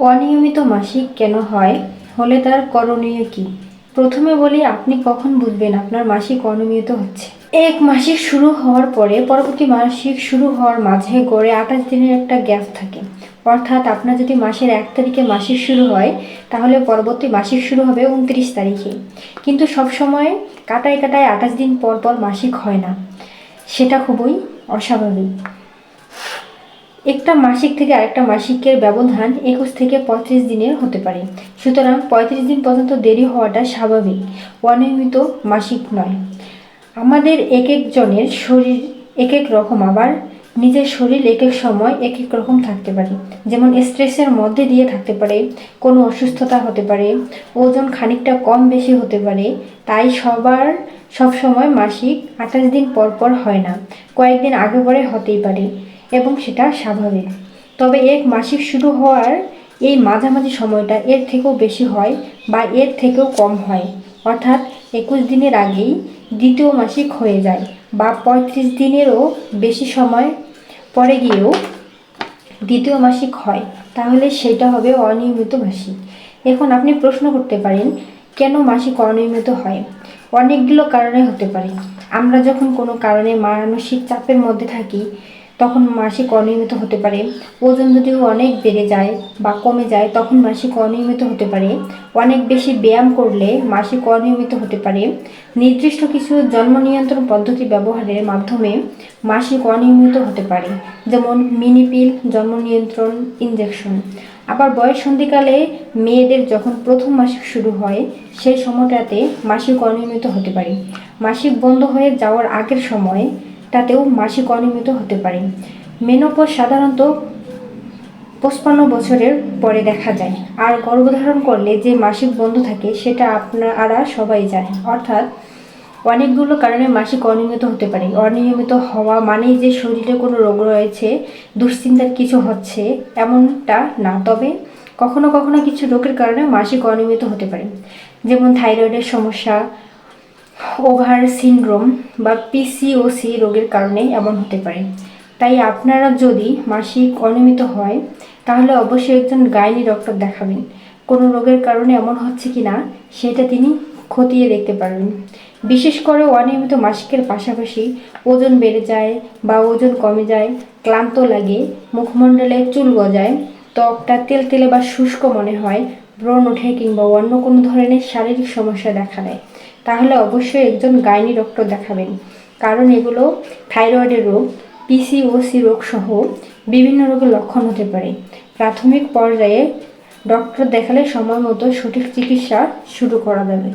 অনিয়মিত মাসিক কেন হয়? হলে তার করণীয় কি? প্রথমে বলি, আপনি কখন বুঝবেন আপনার মাসিক অনিয়মিত হচ্ছে? এক মাসিক শুরু হওয়ার পরে, পরবর্তী মাসিক শুরু হওয়ার মাঝে গড়ে আঠাশ দিনের একটা গ্যাপ থাকে। অর্থাৎ আপনার যদি মাসের এক তারিখে মাসিক শুরু হয়, তাহলে পরবর্তী মাসিক শুরু হবে উনত্রিশ তারিখে। কিন্তু সব সময় কাটায় কাটায় আঠাশ দিন পর পর মাসিক হয় না। সেটা খুবই অস্বাভাবিক। একটা মাসিক থেকে আরেকটা মাসিকের ব্যবধান একুশ থেকে পঁয়ত্রিশ দিনের হতে পারে। সুতরাং পঁয়ত্রিশ দিন পর্যন্ত দেরি হওয়াটা স্বাভাবিক, অনিয়মিত মাসিক নয়। আমাদের এক একজনের শরীর এক এক রকম, আবার নিজের শরীর এক এক সময় এক এক রকম থাকতে পারে। যেমন স্ট্রেসের মধ্যে দিয়ে থাকতে পারে, কোনো অসুস্থতা হতে পারে, ওজন খানিকটা কম বেশি হতে পারে, তাই সবার সব সময় মাসিক আঠাশ দিন পর পর হয় না। কয়েকদিন আগে পরে হতেই পারে। এবং সেটা স্বাভাবিক। তবে এক মাসিক শুরু হওয়ার এই মাঝামাঝি সময়টা এর থেকেও বেশি হয় বা এর থেকেও কম হয়। অর্থাৎ একুশ দিনের আগেই দ্বিতীয় মাসিক হয়ে যায় বা পঁয়ত্রিশ দিনেরও বেশি সময় পরে গিয়েও দ্বিতীয় মাসিক হয়। তাহলে সেটা হবে অনিয়মিত মাসিক। এখন আপনি প্রশ্ন করতে পারেন, কেন মাসিক অনিয়মিত হয়? অনেকগুলো কারণে হতে পারে। আমরা যখন কোনো কারণে মানসিক চাপের মধ্যে থাকি তখন মাসিক অনিয়মিত হতে পারে। ওজন যদি অনেক বেড়ে যায় বা কমে যায়, তখন মাসিক অনিয়মিত হতে পারে। অনেক বেশি ব্যায়াম করলে মাসিক অনিয়মিত হতে পারে। নির্দিষ্ট কিছু জন্ম নিয়ন্ত্রণ পদ্ধতি ব্যবহারের মাধ্যমে মাসিক অনিয়মিত হতে পারে, যেমন মিনিপিল জন্ম নিয়ন্ত্রণ ইনজেকশন আবার বয়স সন্ধিকালে মেয়েদের যখন প্রথম মাসিক শুরু হয়, সেই সময়টাতে মাসিক অনিয়মিত হতে পারে। মাসিক বন্ধ হয়ে যাওয়ার আগের সময় তাতেও মাসিক অনিয়মিত হতে পারে। মেনোপজ সাধারণত পঁচপান্ন বছরের পরে দেখা যায়। আর গর্ভধারণ করলে যে মাসিক বন্ধ থাকে, সেটা আপনারা সবাই জানেন। অর্থাৎ অনেকগুলো কারণে মাসিক অনিয়মিত হতে পারে। অনিয়মিত হওয়া মানেই যে শরীরে কোনো রোগ রয়েছে, দুশ্চিন্তার কিছু হচ্ছে, এমনটা না। তবে কখনো কখনো কিছু রোগের কারণে মাসিক অনিয়মিত হতে পারে। যেমন থাইরয়েডের সমস্যা ওভার সিনড্রোম বা পিসিওসি রোগের কারণে এমন হতে পারে। তাই আপনারা যদি মাসিক অনিয়মিত হয়, তাহলে অবশ্যই একজন গাইনি ডক্টর দেখাবেন। কোনো রোগের কারণে এমন হচ্ছে কি না সেটা তিনি খতিয়ে দেখতে পারবেন। বিশেষ করে অনিয়মিত মাসিকের পাশাপাশি ওজন বেড়ে যায় বা ওজন কমে যায়, ক্লান্ত লাগে, মুখমণ্ডলে চুল গজায়, ত্বকটা তেলতেলে বা শুষ্ক মনে হয়, ব্রণ ওঠে কিংবা অন্য কোনো ধরনের শারীরিক সমস্যা দেখা দেয়। তাহলে অবশ্যই একজন গাইনি ডক্টর দেখাবেন। কারণ এগুলো থাইরয়েডের রোগ পিসিওসি রোগ সহ বিভিন্ন রোগের লক্ষণ হতে পারে। প্রাথমিক পর্যায়ে ডক্টর দেখালে সময় মতো সঠিক চিকিৎসা শুরু করা যাবে।